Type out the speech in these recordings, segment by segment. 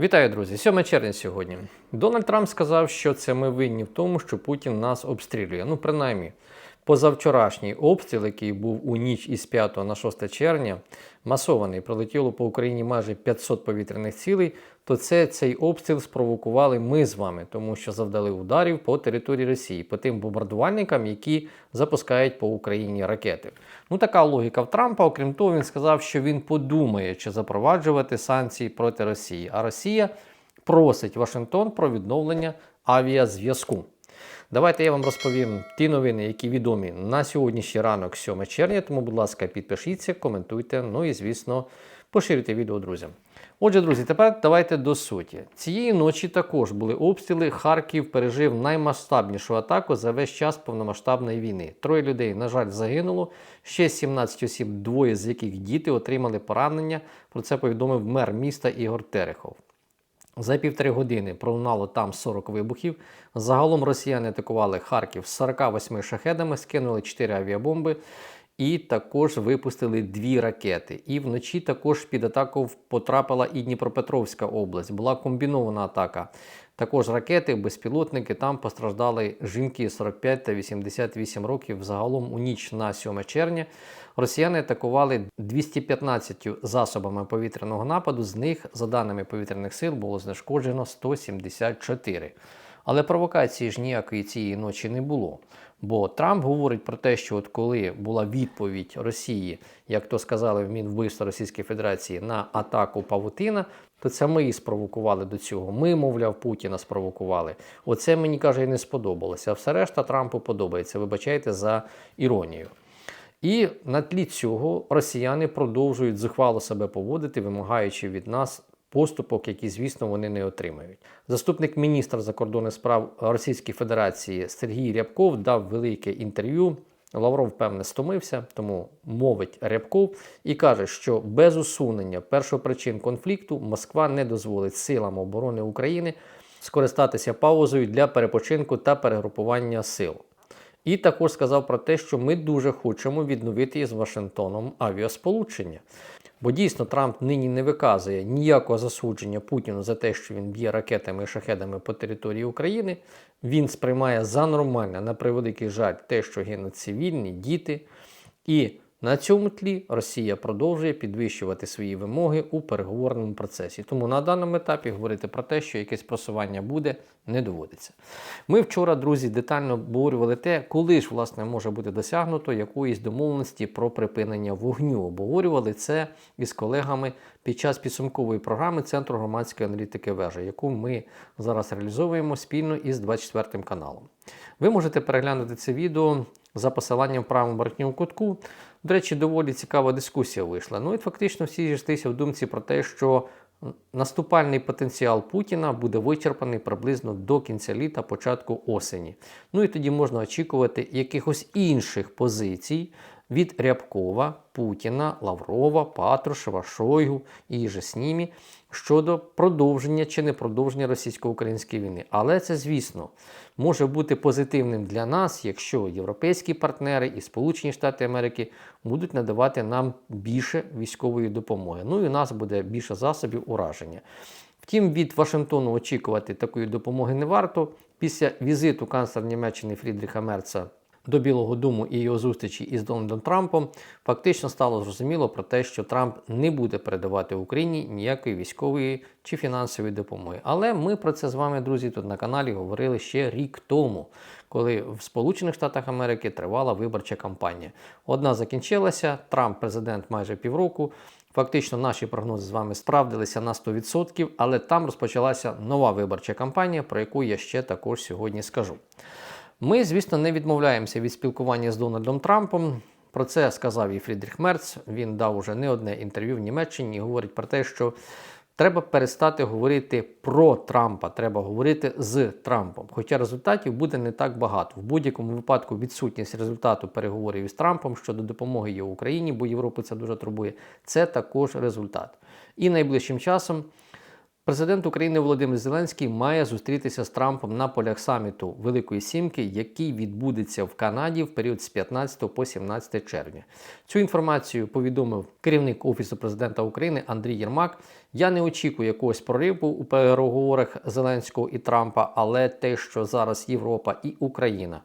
Вітаю, друзі! 7 червня сьогодні. Дональд Трамп сказав, що це ми винні в тому, що Путін нас обстрілює. Ну, принаймні, позавчорашній обстріл, який був у ніч із 5 на 6 червня, масований, прилетіло по Україні майже 500 повітряних цілей, то це цей обстріл спровокували ми з вами, тому що завдали ударів по території Росії, по тим бомбардувальникам, які запускають по Україні ракети. Ну, така логіка в Трампа. Окрім того, він сказав, що він подумає, чи запроваджувати санкції проти Росії. А Росія просить Вашингтон про відновлення авіазв'язку. Давайте я вам розповім ті новини, які відомі на сьогоднішній ранок, 7 червня. Тому, будь ласка, підпишіться, коментуйте, ну і, звісно, поширюйте відео друзям. Отже, друзі, тепер давайте до суті. Цієї ночі також були обстріли. Харків пережив наймасштабнішу атаку за весь час повномасштабної війни. Троє людей, на жаль, загинуло. Ще 17 осіб, двоє з яких діти отримали поранення. Про це повідомив мер міста Ігор Терехов. За півтори години пролунало там 40 вибухів. Загалом росіяни атакували Харків з 48 шахедами, скинули 4 авіабомби і також випустили дві ракети. І вночі також під атаку потрапила і Дніпропетровська область. Була комбінована атака. Також ракети, безпілотники. Там постраждали жінки 45 та 88 років. Загалом у ніч на 7 червня росіяни атакували 215 засобами повітряного нападу. З них, за даними повітряних сил, було знешкоджено 174. Але провокації ж ніякої цієї ночі не було. Бо Трамп говорить про те, що от коли була відповідь Росії, як то сказали в Мінвбивства Російської Федерації, на атаку Павутина, то це ми і спровокували до цього. Ми, мовляв, Путіна спровокували. Оце мені каже і не сподобалося. А все решта Трампу подобається. Вибачайте за іронію. І на тлі цього росіяни продовжують зухвало себе поводити, вимагаючи від нас поступок, які, звісно, вони не отримають. Заступник міністра закордонних справ Російської Федерації Сергій Рябков дав велике інтерв'ю. Лавров, певне, стомився, тому мовить Рябков і каже, що без усунення першопричин конфлікту Москва не дозволить силам оборони України скористатися паузою для перепочинку та перегрупування сил. І також сказав про те, що ми дуже хочемо відновити з Вашингтоном авіасполучення. Бо дійсно Трамп нині не виказує ніякого засудження Путіну за те, що він б'є ракетами і шахедами по території України. Він сприймає за нормальне, на превеликий жаль, те, що гинуть цивільні, діти. І на цьому тлі Росія продовжує підвищувати свої вимоги у переговорному процесі. Тому на даному етапі говорити про те, що якесь просування буде, не доводиться. Ми вчора, друзі, детально обговорювали те, коли ж власне може бути досягнуто якоїсь домовленості про припинення вогню. Обговорювали це із колегами під час підсумкової програми Центру громадської аналітики вежа, яку ми зараз реалізовуємо спільно із 24 каналом. Ви можете переглянути це відео за посиланням в правому верхньому кутку. До речі, доволі цікава дискусія вийшла. Ну і фактично всі зійшлися в думці про те, що наступальний потенціал Путіна буде вичерпаний приблизно до кінця літа, початку осені. Ну і тоді можна очікувати якихось інших позицій від Рябкова, Путіна, Лаврова, Патрушева, Шойгу і же з ними щодо продовження чи не продовження російсько-української війни. Але це, звісно, може бути позитивним для нас, якщо європейські партнери і Сполучені Штати Америки будуть надавати нам більше військової допомоги. Ну і у нас буде більше засобів ураження. Втім, від Вашингтону очікувати такої допомоги не варто. Після візиту канцлера Німеччини Фрідріха Мерца до Білого Дому і його зустрічі із Дональдом Трампом фактично стало зрозуміло про те, що Трамп не буде передавати Україні ніякої військової чи фінансової допомоги. Але ми про це з вами, друзі, тут на каналі говорили ще рік тому, коли в Сполучених Штатах Америки тривала виборча кампанія. Одна закінчилася, Трамп президент майже півроку. Фактично, наші прогнози з вами справдилися на 100%, але там розпочалася нова виборча кампанія, про яку я ще також сьогодні скажу. Ми, звісно, не відмовляємося від спілкування з Дональдом Трампом. Про це сказав і Фрідріх Мерц. Він дав уже не одне інтерв'ю в Німеччині і говорить про те, що треба перестати говорити про Трампа, треба говорити з Трампом. Хоча результатів буде не так багато. В будь-якому випадку відсутність результату переговорів із Трампом щодо допомоги є Україні, бо Європу це дуже турбує. Це також результат. І найближчим часом. Президент України Володимир Зеленський має зустрітися з Трампом на полях саміту Великої Сімки, який відбудеться в Канаді в період з 15 по 17 червня. Цю інформацію повідомив керівник Офісу президента України Андрій Єрмак. Я не очікую якогось прориву у переговорах Зеленського і Трампа, але те, що зараз Європа і Україна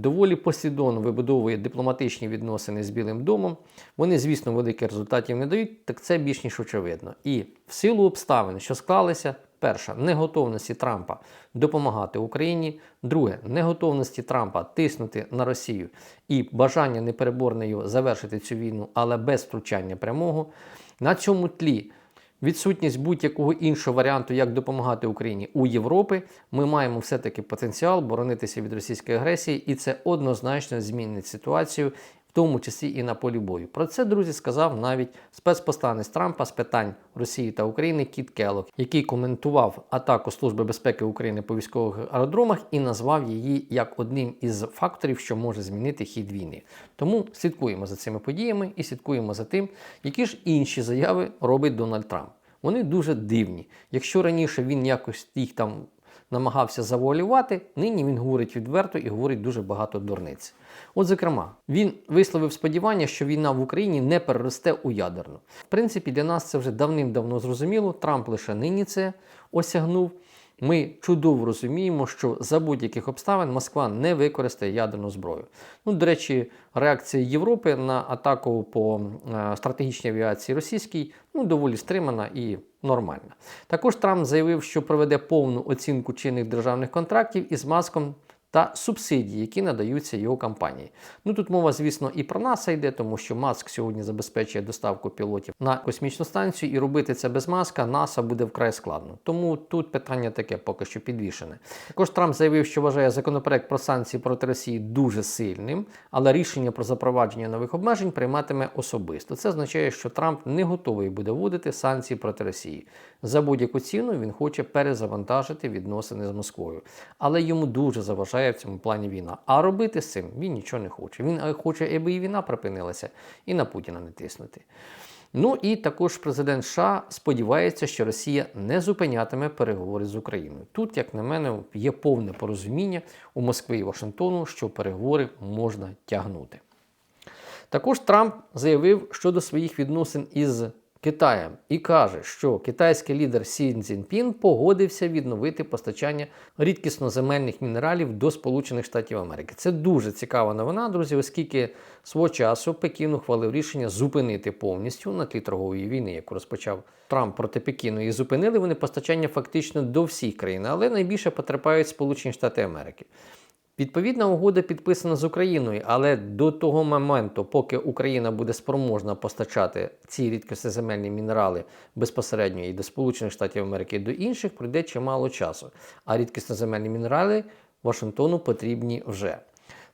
доволі послідовно вибудовує дипломатичні відносини з Білим домом. Вони, звісно, великих результатів не дають, так це більш ніж очевидно. І в силу обставин, що склалися, перша неготовності Трампа допомагати Україні, друге неготовності Трампа тиснути на Росію і бажання непереборною завершити цю війну, але без втручання прямого. На цьому тлі відсутність будь-якого іншого варіанту, як допомагати Україні у Європі, ми маємо все-таки потенціал боронитися від російської агресії, і це однозначно змінить ситуацію. В тому числі і на полі бою. Про це, друзі, сказав навіть спецпосланець Трампа з питань Росії та України Кіт Келлог, який коментував атаку Служби безпеки України по військових аеродромах і назвав її як одним із факторів, що може змінити хід війни. Тому слідкуємо за цими подіями і слідкуємо за тим, які ж інші заяви робить Дональд Трамп. Вони дуже дивні. Якщо раніше він якось їх там намагався завуалювати, нині він говорить відверто і говорить дуже багато дурниць. От, зокрема, він висловив сподівання, що війна в Україні не переросте у ядерну. В принципі, для нас це вже давним-давно зрозуміло. Трамп лише нині це осягнув. Ми чудово розуміємо, що за будь-яких обставин Москва не використає ядерну зброю. Ну, до речі, реакція Європи на атаку по е, стратегічній авіації російській ну, доволі стримана і нормальна. Також Трамп заявив, що проведе повну оцінку чинних державних контрактів із маском та субсидії, які надаються його компанії. Ну тут мова, звісно, і про НАСА йде, тому що Маск сьогодні забезпечує доставку пілотів на космічну станцію, і робити це без маска НАСА буде вкрай складно. Тому тут питання таке поки що підвішене. Також Трамп заявив, що вважає законопроект про санкції проти Росії дуже сильним, але рішення про запровадження нових обмежень прийматиме особисто. Це означає, що Трамп не готовий буде вводити санкції проти Росії. За будь-яку ціну він хоче перезавантажити відносини з Москвою, але йому дуже заважає в цьому плані війна. А робити з цим він нічого не хоче. Він е, хоче, аби і війна припинилася, і на Путіна не тиснути. Ну і також президент США сподівається, що Росія не зупинятиме переговори з Україною. Тут, як на мене, є повне порозуміння у Москві і Вашингтону, що переговори можна тягнути. Також Трамп заявив щодо своїх відносин із Китаєм і каже, що китайський лідер Сі Цзіньпін погодився відновити постачання рідкісноземельних мінералів до Сполучених Штатів Америки. Це дуже цікава новина, друзі, оскільки свого часу Пекін ухвалив рішення зупинити повністю на тлі торгової війни, яку розпочав Трамп проти Пекіну, і зупинили вони постачання фактично до всіх країн, але найбільше потерпають Сполучені Штати Америки. Відповідна угода підписана з Україною, але до того моменту, поки Україна буде спроможна постачати ці рідкосеземельні мінерали безпосередньо і до Сполучених Штатів Америки, і до інших, пройде чимало часу. А рідкісноземельні мінерали Вашингтону потрібні вже.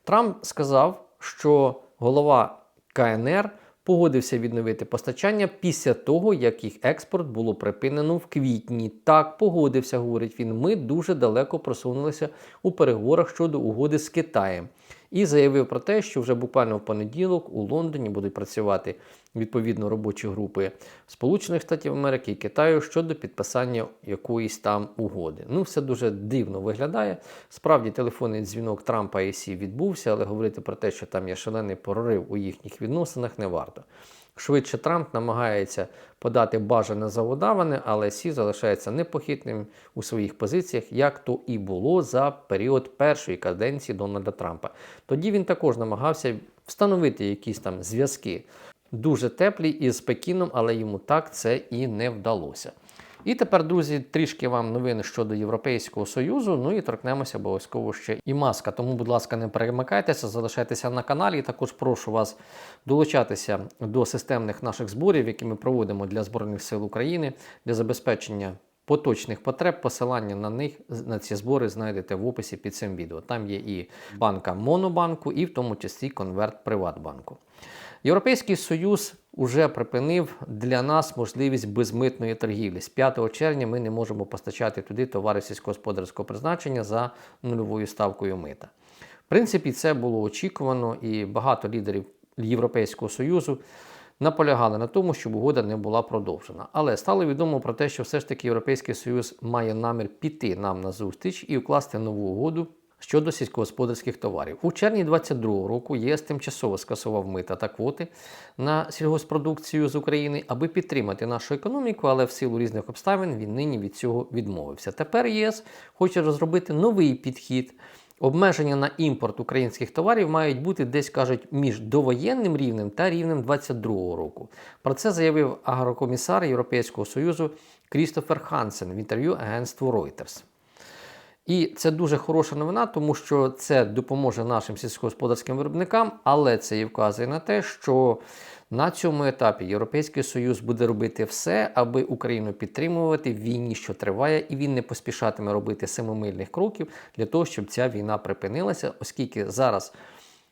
Трамп сказав, що голова КНР погодився відновити постачання після того, як їх експорт було припинено в квітні. Так, погодився, говорить він. Ми дуже далеко просунулися у переговорах щодо угоди з Китаєм. І заявив про те, що вже буквально в понеділок у Лондоні будуть працювати відповідно робочі групи Сполучених Штатів Америки і Китаю щодо підписання якоїсь там угоди. Ну, все дуже дивно виглядає. Справді, телефонний дзвінок Трампа і Сі відбувся, але говорити про те, що там є шалений прорив у їхніх відносинах, не варто. Швидше Трамп намагається подати бажане за удаване, але Сі залишається непохитним у своїх позиціях, як то і було за період першої каденції Дональда Трампа. Тоді він також намагався встановити якісь там зв'язки дуже теплі із Пекіном, але йому так це і не вдалося. І тепер, друзі, трішки вам новини щодо Європейського Союзу. Ну і торкнемося обов'язково ще і маска. Тому, будь ласка, не перемикайтеся, залишайтеся на каналі. І також прошу вас долучатися до системних наших зборів, які ми проводимо для Збройних сил України для забезпечення. Поточних потреб, посилання на них на ці збори знайдете в описі під цим відео. Там є і банка Монобанку, і в тому числі конверт Приватбанку. Європейський Союз уже припинив для нас можливість безмитної торгівлі. З 5 червня ми не можемо постачати туди товари сільськогосподарського призначення за нульовою ставкою мита. В принципі, це було очікувано, і багато лідерів Європейського Союзу наполягали на тому, щоб угода не була продовжена. Але стало відомо про те, що все ж таки Європейський Союз має намір піти нам на зустріч і укласти нову угоду. Щодо сільськогосподарських товарів у червні 2022 року ЄС тимчасово скасував мита та квоти на сільгоспродукцію з України, аби підтримати нашу економіку, але в силу різних обставин він нині від цього відмовився. Тепер ЄС хоче розробити новий підхід. Обмеження на імпорт українських товарів мають бути десь кажуть між довоєнним рівнем та рівнем 2022 року. Про це заявив агрокомісар Європейського союзу Крістофер Хансен в інтерв'ю агентству Reuters. І це дуже хороша новина, тому що це допоможе нашим сільськогосподарським виробникам, але це і вказує на те, що на цьому етапі Європейський Союз буде робити все, аби Україну підтримувати в війні, що триває, і він не поспішатиме робити семимильних кроків для того, щоб ця війна припинилася, оскільки зараз.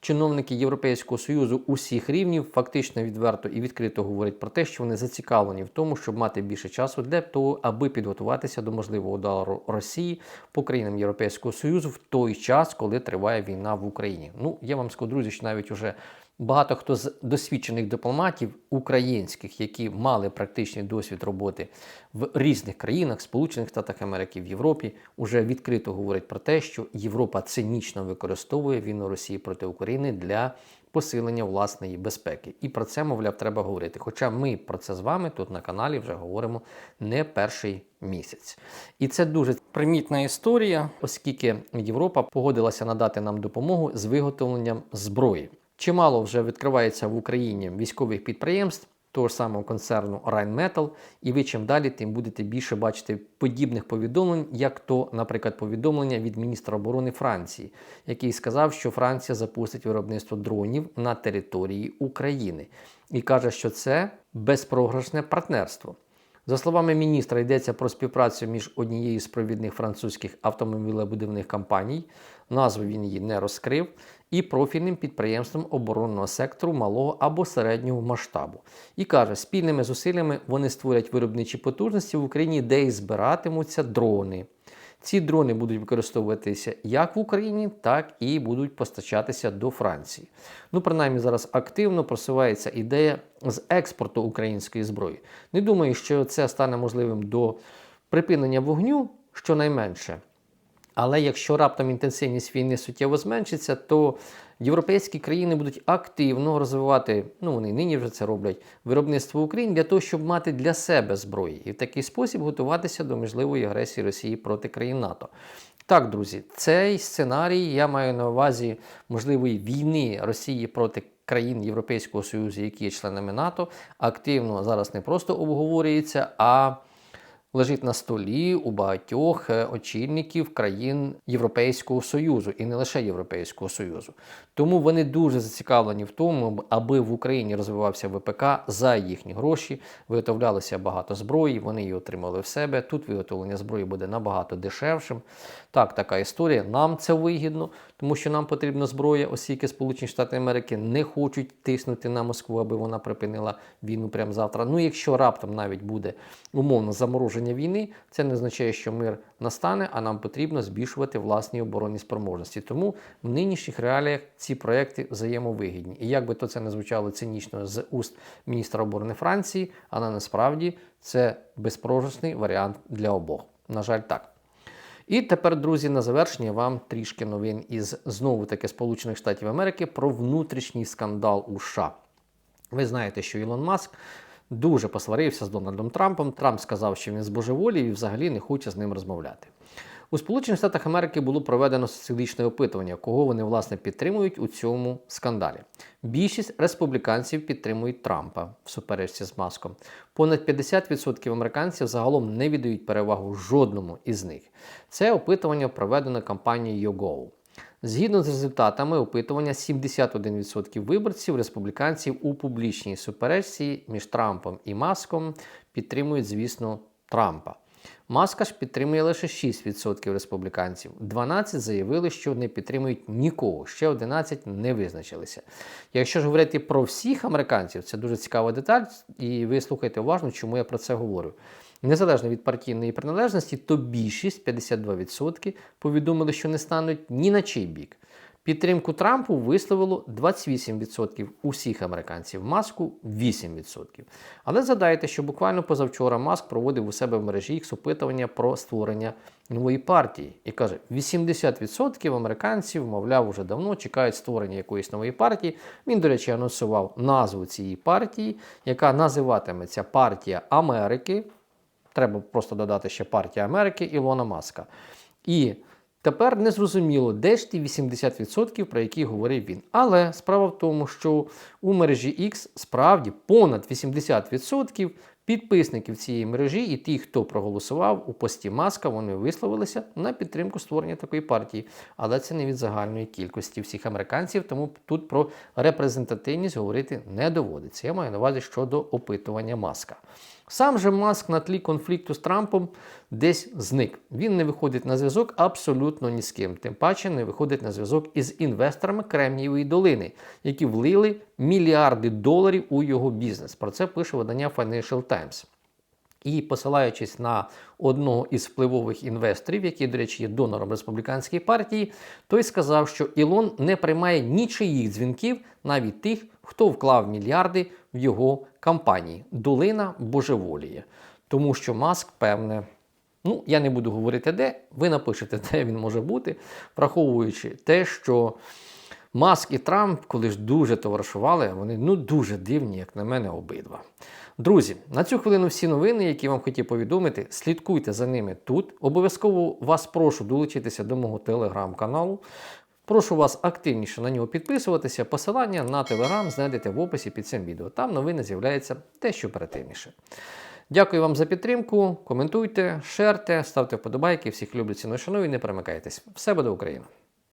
Чиновники Європейського союзу усіх рівнів фактично відверто і відкрито говорять про те, що вони зацікавлені в тому, щоб мати більше часу для того, аби підготуватися до можливого удару Росії по країнам Європейського союзу в той час, коли триває війна в Україні. Ну я вам скажу, друзі, що навіть уже багато хто з досвідчених дипломатів українських, які мали практичний досвід роботи в різних країнах, Сполучених Штатах Америки, в Європі, уже відкрито говорять про те, що Європа цинічно використовує війну Росії проти України для посилення власної безпеки. І про це, мовляв, треба говорити. Хоча ми про це з вами тут на каналі вже говоримо не перший місяць. І це дуже примітна історія, оскільки Європа погодилася надати нам допомогу з виготовленням зброї. Чимало вже відкривається в Україні військових підприємств, того ж самого концерну Rheinmetall, і ви чим далі, тим будете більше бачити подібних повідомлень, як то, наприклад, повідомлення від міністра оборони Франції, який сказав, що Франція запустить виробництво дронів на території України, і каже, що це безпрограшне партнерство. За словами міністра, йдеться про співпрацю між однією з провідних французьких автомобілебудівних компаній, назву він її не розкрив, і профільним підприємством оборонного сектору малого або середнього масштабу. І каже, спільними зусиллями вони створять виробничі потужності в Україні, де і збиратимуться дрони. Ці дрони будуть використовуватися як в Україні, так і будуть постачатися до Франції. Ну, принаймні, зараз активно просувається ідея з експорту української зброї. Не думаю, що це стане можливим до припинення вогню щонайменше. Але якщо раптом інтенсивність війни суттєво зменшиться, то європейські країни будуть активно розвивати, ну вони нині вже це роблять, виробництво України для того, щоб мати для себе зброї і в такий спосіб готуватися до можливої агресії Росії проти країн НАТО. Так, друзі, цей сценарій я маю на увазі можливої війни Росії проти країн Європейського Союзу, які є членами НАТО, активно зараз не просто обговорюється, а лежить на столі у багатьох е, очільників країн Європейського Союзу і не лише Європейського Союзу. Тому вони дуже зацікавлені в тому, аби в Україні розвивався ВПК за їхні гроші, виготовлялося багато зброї, вони її отримали в себе. Тут виготовлення зброї буде набагато дешевшим. Так, така історія. Нам це вигідно, тому що нам потрібна зброя, оскільки Сполучені Штати Америки не хочуть тиснути на Москву, аби вона припинила війну прямо завтра. Ну, якщо раптом навіть буде умовно замороження війни, це не означає, що мир настане, а нам потрібно збільшувати власні оборонні спроможності. Тому в нинішніх реаліях ці проекти взаємовигідні. І як би то це не звучало цинічно з уст міністра оборони Франції, але насправді це безпрожасний варіант для обох. На жаль, так. І тепер, друзі, на завершення вам трішки новин із знову таки Сполучених Штатів Америки про внутрішній скандал у США. Ви знаєте, що Ілон Маск дуже посварився з Дональдом Трампом. Трамп сказав, що він збожеволів і взагалі не хоче з ним розмовляти. У Сполучених Штатах Америки було проведено соціологічне опитування, кого вони власне підтримують у цьому скандалі. Більшість республіканців підтримують Трампа в суперечці з маском. Понад 50% американців загалом не віддають перевагу жодному із них. Це опитування проведено компанією YouGov. Згідно з результатами опитування, 71% виборців республіканців у публічній суперечці між Трампом і Маском підтримують, звісно, Трампа. Маска ж підтримує лише 6% республіканців. 12 заявили, що не підтримують нікого, ще 11 не визначилися. Якщо ж говорити про всіх американців, це дуже цікава деталь, і ви слухайте уважно, чому я про це говорю. Незалежно від партійної приналежності, то більшість 52% повідомили, що не стануть ні на чий бік. Підтримку Трампу висловило 28% усіх американців, маску 8%. Але згадайте, що буквально позавчора Маск проводив у себе в мережі X опитування про створення нової партії і каже: 80% американців, мовляв, вже давно чекають створення якоїсь нової партії. Він, до речі, анонсував назву цієї партії, яка називатиметься Партія Америки. Треба просто додати ще партія Америки Ілона Маска. І тепер не зрозуміло, де ж ті 80%, про які говорив він. Але справа в тому, що у мережі X справді понад 80% підписників цієї мережі і ті, хто проголосував у пості Маска, вони висловилися на підтримку створення такої партії. Але це не від загальної кількості всіх американців, тому тут про репрезентативність говорити не доводиться. Я маю на увазі щодо опитування Маска. Сам же Маск на тлі конфлікту з Трампом десь зник. Він не виходить на зв'язок абсолютно ні з ким. Тим паче не виходить на зв'язок із інвесторами Кремнієвої долини, які влили мільярди доларів у його бізнес. Про це пише видання Financial Times. І посилаючись на одного із впливових інвесторів, який, до речі, є донором республіканської партії, той сказав, що Ілон не приймає нічиїх дзвінків, навіть тих, хто вклав мільярди в його кампанії. Долина божеволіє. Тому що Маск, певне, ну я не буду говорити де, ви напишете, де він може бути, враховуючи те, що. Маск і Трамп, коли ж дуже товаришували, вони ну дуже дивні, як на мене, обидва. Друзі, на цю хвилину всі новини, які вам хотів повідомити, слідкуйте за ними тут. Обов'язково вас прошу долучитися до мого телеграм-каналу. Прошу вас активніше на нього підписуватися. Посилання на телеграм знайдете в описі під цим відео. Там новини з'являються дещо оперативніше. Дякую вам за підтримку. Коментуйте, шерте, ставте вподобайки. Всіх люблю ціну шаную і не перемикайтесь. Все буде Україна!